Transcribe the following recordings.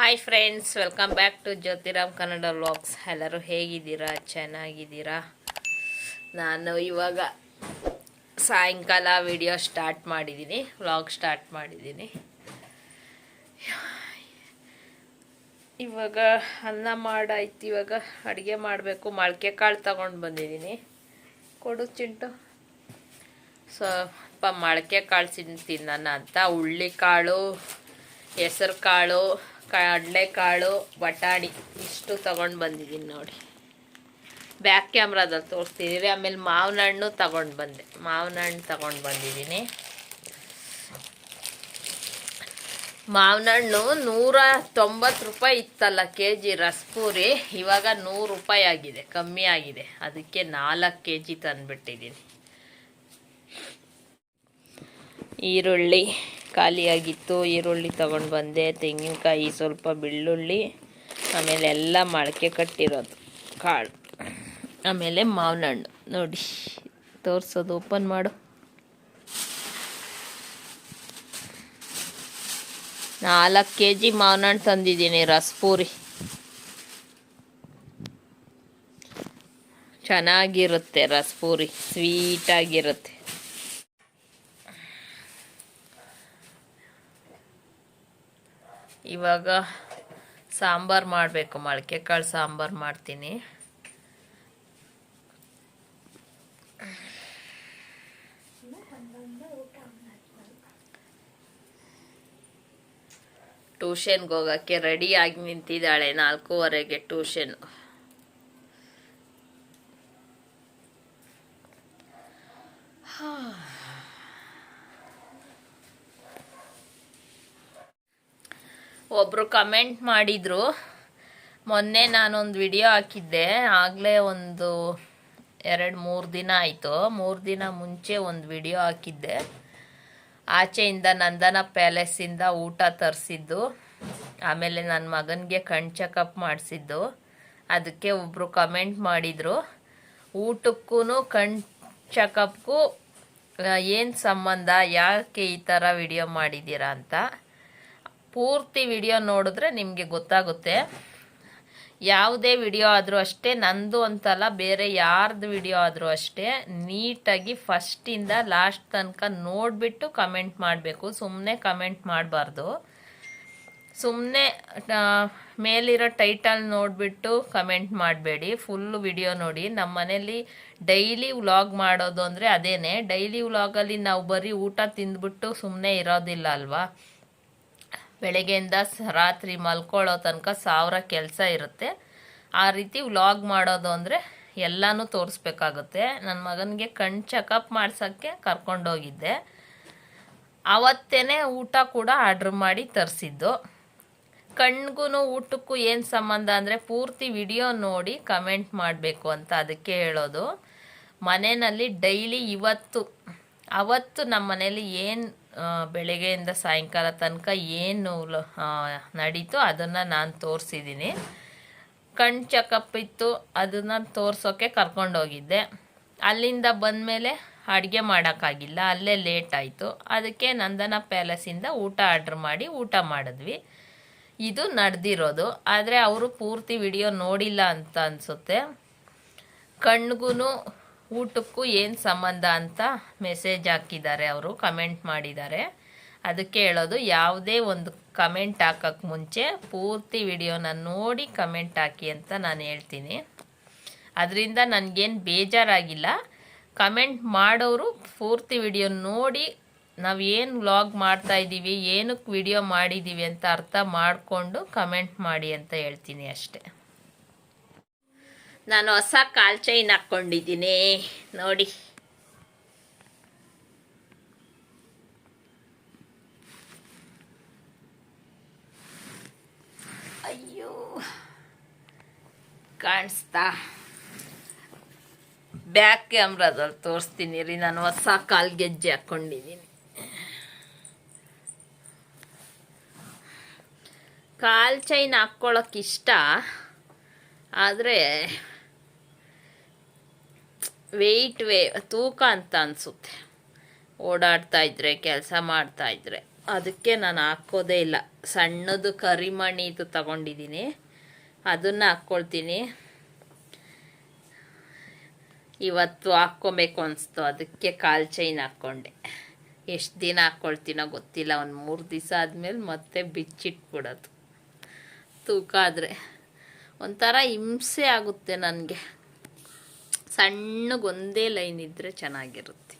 Hi friends welcome back to Jyotiram Kannada vlogs ಎಲ್ಲರೂ ಹೇಗಿದ್ದೀರಾ? ಚೆನ್ನಾಗಿದ್ದೀರಾ? ನಾನು ಇವಾಗ ಸಾಯಂಕಾಲ ವಿಡಿಯೋ ಸ್ಟಾರ್ಟ್ ಮಾಡಿದ್ದೀನಿ ವ್ಲಾಗ್ ಸ್ಟಾರ್ಟ್ ಮಾಡಿದ್ದೀನಿ ಇವಾಗ ಅನ್ನ ಮಾಡಾಯ್ತು, ಇವಾಗ ಅಡುಗೆ ಮಾಡಬೇಕು. ಮೊಳಕೆ ಕಾಳು ತಗೊಂಡು ಬಂದಿದ್ದೀನಿ ಕೊಡು ಚಿಂಟು. ಸ್ವಲ್ಪ ಮೊಳಕೆ ಕಾಳು ತಿನ್ನೋಣ ಅಂತ. ಹುಳ್ಳಿಕಾಳು ಹೆಸರು ಕಾಳು ಕಡಲೆಕಾಳು ಬಟಾಣಿ ಇಷ್ಟು ತಗೊಂಡು ಬಂದಿದ್ದೀನಿ ನೋಡಿ. ಬ್ಯಾಕ್ ಕ್ಯಾಮ್ರಾದಲ್ಲಿ ತೋರಿಸ್ತಿದ್ದೀವಿ ಆಮೇಲೆ ಮಾವಿನ ಹಣ್ಣು ತಗೊಂಡು ಬಂದೆ. ಮಾವಿನ ಹಣ್ಣು ತಗೊಂಡು ಬಂದಿದ್ದೀನಿ ಮಾವಿನ ಹಣ್ಣು ನೂರ ತೊಂಬತ್ತು ರೂಪಾಯಿ ಇತ್ತಲ್ಲ ಕೆ ಜಿ ರಸ್ಪೂರಿ. ಇವಾಗ ನೂರು ರೂಪಾಯಿ ಆಗಿದೆ, ಕಮ್ಮಿ ಆಗಿದೆ. ಅದಕ್ಕೆ ನಾಲ್ಕು ಕೆ ಜಿ ತಂದುಬಿಟ್ಟಿದ್ದೀನಿ ಈರುಳ್ಳಿ. ಖಾಲಿಯಾಗಿತ್ತು, ಈರುಳ್ಳಿ ತೊಗೊಂಡು ಬಂದೆ, ತೆಂಗಿನಕಾಯಿ ಸ್ವಲ್ಪ ಬೆಳ್ಳುಳ್ಳಿ, ಆಮೇಲೆ ಎಲ್ಲ ಮೊಳಕೆ ಕಟ್ಟಿರೋದು, ಕಾಳು, ಆಮೇಲೆ ಮಾವಿನ ಹಣ್ಣು ನೋಡಿ, ತೋರಿಸೋದು, ಓಪನ್ ಮಾಡು. ನಾಲ್ಕು ಕೆ ಜಿ ಮಾವಿನ ಹಣ್ಣು ತಂದಿದ್ದೀನಿ ರಸಪೂರಿ ಚೆನ್ನಾಗಿರುತ್ತೆ ರಸಪೂರಿ ಸ್ವೀಟಾಗಿರುತ್ತೆ. ಇವಾಗ ಸಾಂಬಾರು ಮಾಡಬೇಕು ಮೊಳಕೆ ಕಾಳು ಸಾಂಬಾರು ಮಾಡ್ತೀನಿ. ಟ್ಯೂಷನ್ಗೆ ಹೋಗೋಕ್ಕೆ ರೆಡಿಯಾಗಿ ನಿಂತಿದ್ದಾಳೆ ನಾಲ್ಕೂವರೆಗೆ ಟ್ಯೂಷನ್. ಒಬ್ಬರು ಕಮೆಂಟ್ ಮಾಡಿದರು. ಮೊನ್ನೆ ನಾನೊಂದು ವಿಡಿಯೋ ಹಾಕಿದ್ದೆ. ಆಗಲೇ ಒಂದು ಎರಡು, ಮೂರು ದಿನ ಆಯಿತು. ಮೂರು ದಿನ ಮುಂಚೆ ಒಂದು ವಿಡಿಯೋ ಹಾಕಿದ್ದೆ. ಆಚೆಯಿಂದ ನಂದನ ಪ್ಯಾಲೇಸಿಂದ ಊಟ ತರಿಸಿದ್ದು. ಆಮೇಲೆ ನನ್ನ ಮಗನಿಗೆ ಕಣ್ ಚೆಕಪ್ ಮಾಡಿಸಿದ್ದು. ಅದಕ್ಕೆ ಒಬ್ಬರು ಕಮೆಂಟ್ ಮಾಡಿದರು. ಊಟಕ್ಕೂ ಕಣ್ ಚೆಕಪ್ಗೂ ಏನು ಸಂಬಂಧ, ಯಾಕೆ ಈ ಥರ ವಿಡಿಯೋ ಮಾಡಿದ್ದೀರಾ ಅಂತ. ಪೂರ್ತಿ ವಿಡಿಯೋ ನೋಡಿದ್ರೆ ನಿಮಗೆ ಗೊತ್ತಾಗುತ್ತೆ. ಯಾವುದೇ ವಿಡಿಯೋ ಆದರೂ ಅಷ್ಟೇ, ನಂದು ಅಂತಲ್ಲ, ಬೇರೆ ಯಾರ್ದು ವಿಡಿಯೋ ಆದರೂ ಅಷ್ಟೇ, ನೀಟಾಗಿ ಫಸ್ಟಿಂದ ಲಾಸ್ಟ್ ತನಕ ನೋಡಿಬಿಟ್ಟು ಕಮೆಂಟ್ ಮಾಡಬೇಕು. ಸುಮ್ಮನೆ ಕಮೆಂಟ್ ಮಾಡಬಾರ್ದು. ಸುಮ್ಮನೆ ಮೇಲಿರೋ ಟೈಟಲ್ ನೋಡಿಬಿಟ್ಟು ಕಮೆಂಟ್ ಮಾಡಬೇಡಿ. ಫುಲ್ಲು ವಿಡಿಯೋ ನೋಡಿ. ನಮ್ಮ ಮನೇಲಿ ಡೈಲಿ ವ್ಲಾಗ್ ಮಾಡೋದು ಅಂದರೆ ಅದೇನೆ. ಡೈಲಿ ವ್ಲಾಗಲ್ಲಿ ನಾವು ಬರೀ ಊಟ ತಿಂದ್ಬಿಟ್ಟು ಸುಮ್ಮನೆ ಇರೋದಿಲ್ಲ ಅಲ್ವಾ? ಬೆಳಗ್ಗೆಯಿಂದ ರಾತ್ರಿ ಮಲ್ಕೊಳ್ಳೋ ತನಕ ಸಾವಿರ ಕೆಲಸ ಇರುತ್ತೆ. ಆ ರೀತಿ ವ್ಲಾಗ್ ಮಾಡೋದು ಅಂದರೆ ಎಲ್ಲನೂ ತೋರಿಸ್ಬೇಕಾಗುತ್ತೆ. ನನ್ನ ಮಗನಿಗೆ ಕಣ್ಣು ಚೆಕಪ್ ಮಾಡ್ಸೋಕ್ಕೆ ಕರ್ಕೊಂಡೋಗಿದ್ದೆ. ಆವತ್ತೇ ಊಟ ಕೂಡ ಆರ್ಡ್ರ್ ಮಾಡಿ ತರಿಸಿದ್ದು. ಕಣ್ಗೂ ಊಟಕ್ಕೂ ಏನು ಸಂಬಂಧ ಅಂದರೆ ಪೂರ್ತಿ ವಿಡಿಯೋ ನೋಡಿ ಕಮೆಂಟ್ ಮಾಡಬೇಕು ಅಂತ ಅದಕ್ಕೆ ಹೇಳೋದು. ಮನೆಯಲ್ಲಿ ಡೈಲಿ ಇವತ್ತು, ಅವತ್ತು ನಮ್ಮ ಮನೇಲಿ ಏನು ಬೆಳಗ್ಗೆಯಿಂದ ಸಾಯಂಕಾಲ ತನಕ ಏನು ನಡೀತು ಅದನ್ನು ನಾನು ತೋರಿಸಿದ್ದೀನಿ ಕಣ್ ಚೆಕಪ್ ಇತ್ತು, ಅದನ್ನು ತೋರಿಸೋಕ್ಕೆ ಕರ್ಕೊಂಡೋಗಿದ್ದೆ. ಅಲ್ಲಿಂದ ಬಂದಮೇಲೆ ಅಡುಗೆ ಮಾಡೋಕ್ಕಾಗಿಲ್ಲ, ಅಲ್ಲೇ ಲೇಟ್ ಆಯಿತು. ಅದಕ್ಕೆ ನಂದನ ಪ್ಯಾಲೇಸಿಂದ ಊಟ ಆರ್ಡ್ರ್ ಮಾಡಿ ಊಟ ಮಾಡಿದ್ವಿ. ಇದು ನಡೆದಿರೋದು, ಆದರೆ ಅವರು ಪೂರ್ತಿ ವಿಡಿಯೋ ನೋಡಿಲ್ಲ ಅಂತ ಅನಿಸುತ್ತೆ. ಕಣ್ಗೂ ಊಟಕ್ಕೂ ಏನು ಸಂಬಂಧ ಅಂತ ಮೆಸೇಜ್ ಹಾಕಿದ್ದಾರೆ ಅವರು ಕಮೆಂಟ್ ಮಾಡಿದ್ದಾರೆ. ಅದಕ್ಕೆ ಹೇಳೋದು, ಯಾವುದೇ ಒಂದು ಕಮೆಂಟ್ ಹಾಕೋಕ್ಕೆ ಮುಂಚೆ ಪೂರ್ತಿ ವಿಡಿಯೋನ ನೋಡಿ ಕಮೆಂಟ್ ಹಾಕಿ ಅಂತ ನಾನು ಹೇಳ್ತೀನಿ. ಅದರಿಂದ ನನಗೇನು ಬೇಜಾರಾಗಿಲ್ಲ. ಕಮೆಂಟ್ ಮಾಡೋರು ಪೂರ್ತಿ ವಿಡಿಯೋ ನೋಡಿ ನಾವು ಏನು ವ್ಲಾಗ್ ಮಾಡ್ತಾ ಇದ್ದೀವಿ ಏನಕ್ಕೆ ವಿಡಿಯೋ ಮಾಡಿದ್ದೀವಿ ಅಂತ ಅರ್ಥ ಮಾಡಿಕೊಂಡು ಕಮೆಂಟ್ ಮಾಡಿ ಅಂತ ಹೇಳ್ತೀನಿ ಅಷ್ಟೇ. ನಾನು ಹೊಸ ಕಾಲ್ ಚೈನ್ ಹಾಕ್ಕೊಂಡಿದ್ದೀನಿ. ನೋಡಿ. ಅಯ್ಯೋ. ಕಾಣಿಸ್ತಾ. ಬ್ಯಾಕ್ ಕ್ಯಾಮ್ರಾದಲ್ಲಿ ತೋರಿಸ್ತೀನಿ ರೀ, ನಾನು ಹೊಸ ಕಾಲ್ ಗೆಜ್ಜೆ ಹಾಕ್ಕೊಂಡಿದ್ದೀನಿ. ಕಾಲ್ ಚೈನ್ ಹಾಕ್ಕೊಳ್ಳೋಕೆ ಇಷ್ಟ, ಆದರೆ ವೆಯ್ಟ್ ವೇ ತೂಕ ಅಂತ ಅನಿಸುತ್ತೆ. ಓಡಾಡ್ತಾ ಇದ್ರೆ, ಕೆಲಸ ಮಾಡ್ತಾ ಇದ್ರೆ. ಅದಕ್ಕೆ ನಾನು ಹಾಕೋದೇ ಇಲ್ಲ. ಸಣ್ಣದು ಕರಿಮಣಿದು ತಗೊಂಡಿದ್ದೀನಿ. ಅದನ್ನು ಹಾಕ್ಕೊಳ್ತೀನಿ ಇವತ್ತು ಹಾಕ್ಕೊಬೇಕು ಅನಿಸ್ತು. ಅದಕ್ಕೆ ಕಾಲು ಚೈನ್ ಹಾಕ್ಕೊಂಡೆ ಎಷ್ಟು ದಿನ ಹಾಕ್ಕೊಳ್ತೀನೋ ಗೊತ್ತಿಲ್ಲ. ಒಂದು ಮೂರು ದಿವಸ ಆದಮೇಲೆ ಮತ್ತೆ ಬಿಚ್ಚಿಟ್ಬಿಡೋದು. ತೂಕ ಆದರೆ. ಒಂಥರ ಹಿಂಸೆ ಆಗುತ್ತೆ ನನಗೆ. ಸಣ್ಣಗೊಂದೇ ಲೈನ್ ಇದ್ದರೆ ಚೆನ್ನಾಗಿರುತ್ತೆ.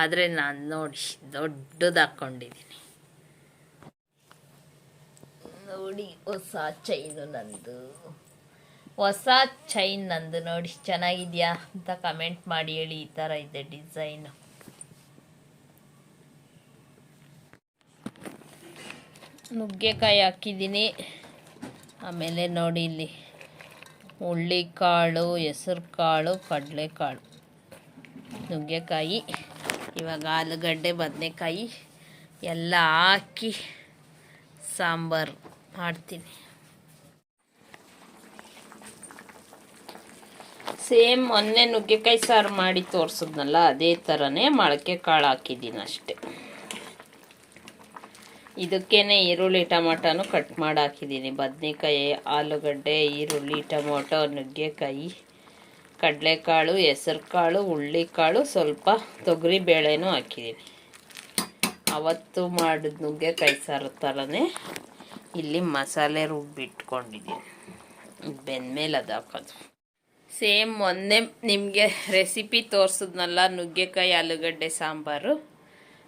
ಆದರೆ ನಾನು ನೋಡಿ ದೊಡ್ಡದು ಹಾಕ್ಕೊಂಡಿದ್ದೀನಿ ನೋಡಿ, ಹೊಸ ಚೈನು ನಂದು. ಹೊಸ ಚೈನ್ ನಂದು ನೋಡಿ, ಚೆನ್ನಾಗಿದ್ಯಾ ಅಂತ ಕಮೆಂಟ್ ಮಾಡಿ ಹೇಳಿ, ಈ ಥರ ಇದೆ ಡಿಸೈನು. ನುಗ್ಗೆಕಾಯಿ ಹಾಕಿದ್ದೀನಿ ಆಮೇಲೆ ನೋಡಿ ಇಲ್ಲಿ. ಹುಳ್ಳಿಕಾಳು ಹೆಸರು ಕಾಳು ಕಡಲೆಕಾಳು. ನುಗ್ಗೆಕಾಯಿ, ಇವಾಗ ಆಲೂಗಡ್ಡೆ, ಬದನೆಕಾಯಿ ಎಲ್ಲ ಹಾಕಿ ಸಾಂಬಾರು ಮಾಡ್ತೀನಿ. ಸೇಮ್ ಮೊನ್ನೆ ನುಗ್ಗೆಕಾಯಿ ಸಾರು ಮಾಡಿ ತೋರಿಸಿದ್ನಲ್ಲ, ಅದೇ ಥರನೇ ಮೊಳಕೆ ಕಾಳು ಹಾಕಿದ್ದೀನಿ ಅಷ್ಟೆ. ಇದಕ್ಕೇನೆ ಈರುಳ್ಳಿ ಟೊಮಟೊನು ಕಟ್ ಮಾಡಿ ಹಾಕಿದ್ದೀನಿ ಬದನೆಕಾಯಿ, ಆಲೂಗಡ್ಡೆ, ಈರುಳ್ಳಿ, ಟೊಮೊಟೊ, ನುಗ್ಗೆಕಾಯಿ, ಕಡಲೆಕಾಳು ಹೆಸರು ಕಾಳು ಹುಳ್ಳಿಕಾಳು ಸ್ವಲ್ಪ ತೊಗರಿ ಬೇಳೆನೂ ಹಾಕಿದ್ದೀನಿ ಅವತ್ತು ಮಾಡಿದ ನುಗ್ಗೆಕಾಯಿ ಸಾರು ಥರನೇ ಇಲ್ಲಿ ಮಸಾಲೆ ರುಬ್ಬಿಟ್ಕೊಂಡಿದ್ದೀನಿ ಬೆಂದಮೇಲೆ ಅದು ಹಾಕೋದು. ಸೇಮ್ ಒಂದೇ ನಿಮಗೆ ರೆಸಿಪಿ ತೋರಿಸಿದ್ನಲ್ಲ ನುಗ್ಗೆಕಾಯಿ, ಆಲೂಗಡ್ಡೆ, ಸಾಂಬಾರು.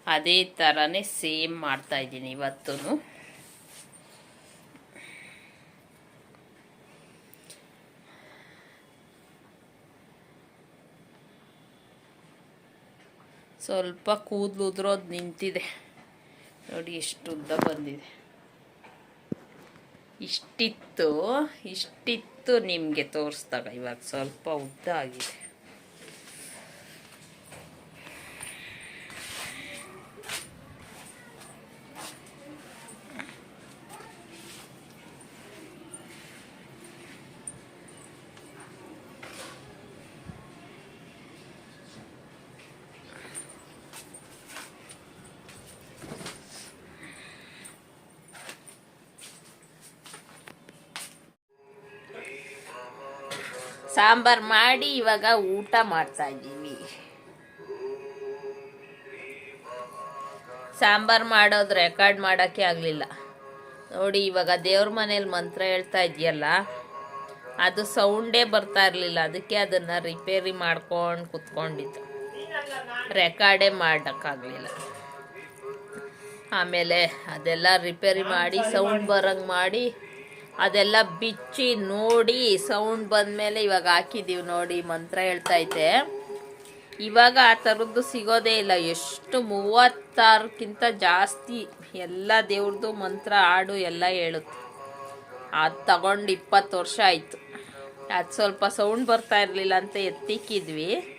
ಅದೇ ಥರನೇ ಸೇಮ್ ಮಾಡ್ತಾಯಿದ್ದೀನಿ ಇವತ್ತೂ ಸ್ವಲ್ಪ ಕೂದಲು ಉದ್ರೋದು ನಿಂತಿದೆ. ನೋಡಿ ಎಷ್ಟು ಉದ್ದ ಬಂದಿದೆ. ಇಷ್ಟಿತ್ತು ಇಷ್ಟಿತ್ತು ನಿಮಗೆ ತೋರಿಸ್ದಾಗ ಇವಾಗ ಸ್ವಲ್ಪ ಉದ್ದ ಆಗಿದೆ. ಸಾಂಬಾರ್ ಮಾಡಿ ಇವಾಗ ಊಟ ಮಾಡ್ತಾ ಇದ್ದೀವಿ. ಸಾಂಬಾರ್ ಮಾಡೋದು ರೆಕಾರ್ಡ್ ಮಾಡೋಕ್ಕೆ ಆಗಲಿಲ್ಲ. ನೋಡಿ, ಇವಾಗ ದೇವ್ರ ಮನೇಲಿ ಮಂತ್ರ ಹೇಳ್ತಾ ಇದೆಯಲ್ಲ ಅದು ಸೌಂಡೇ ಬರ್ತಾ ಇರಲಿಲ್ಲ. ಅದಕ್ಕೆ ಅದನ್ನು ರಿಪೇರಿ ಮಾಡ್ಕೊಂಡು ಕುತ್ಕೊಂಡಿದ್ದು. ರೆಕಾರ್ಡೇ ಮಾಡೋಕ್ಕಾಗಲಿಲ್ಲ. ಆಮೇಲೆ ಅದೆಲ್ಲ ರಿಪೇರಿ ಮಾಡಿ ಸೌಂಡ್ ಬರಂಗೆ ಮಾಡಿ ಅದೆಲ್ಲ ಬಿಚ್ಚಿ ನೋಡಿ ಸೌಂಡ್ ಬಂದಮೇಲೆ ಇವಾಗ ಹಾಕಿದ್ದೀವಿ ನೋಡಿ, ಮಂತ್ರ ಹೇಳ್ತೈತೆ ಇವಾಗ ಆ ಥರದ್ದು ಸಿಗೋದೇ ಇಲ್ಲ. ಎಷ್ಟು ಮೂವತ್ತಾರಕ್ಕಿಂತ ಜಾಸ್ತಿ ಎಲ್ಲ ದೇವ್ರದ್ದು ಮಂತ್ರ, ಹಾಡು ಎಲ್ಲ ಹೇಳುತ್ತೆ. ಅದು ತಗೊಂಡು ಇಪ್ಪತ್ತು ವರ್ಷ ಆಯಿತು. ಅದು ಸ್ವಲ್ಪ ಸೌಂಡ್ ಬರ್ತಾ ಇರಲಿಲ್ಲ ಅಂತ ಎತ್ತಿಕ್ಕಿದ್ವಿ.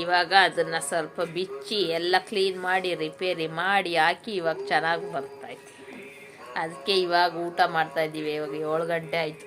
ಇವಾಗ ಅದನ್ನು ಸ್ವಲ್ಪ ಬಿಚ್ಚಿ ಎಲ್ಲ ಕ್ಲೀನ್ ಮಾಡಿ, ರಿಪೇರಿ ಮಾಡಿ ಹಾಕಿ ಇವಾಗ ಚೆನ್ನಾಗಿ ಬರ್ತೈತೆ ಅದಕ್ಕೆ ಇವಾಗ ಊಟ ಮಾಡ್ತಾ ಇದ್ದೀವಿ ಇವಾಗ ಏಳು ಗಂಟೆ ಆಯಿತು.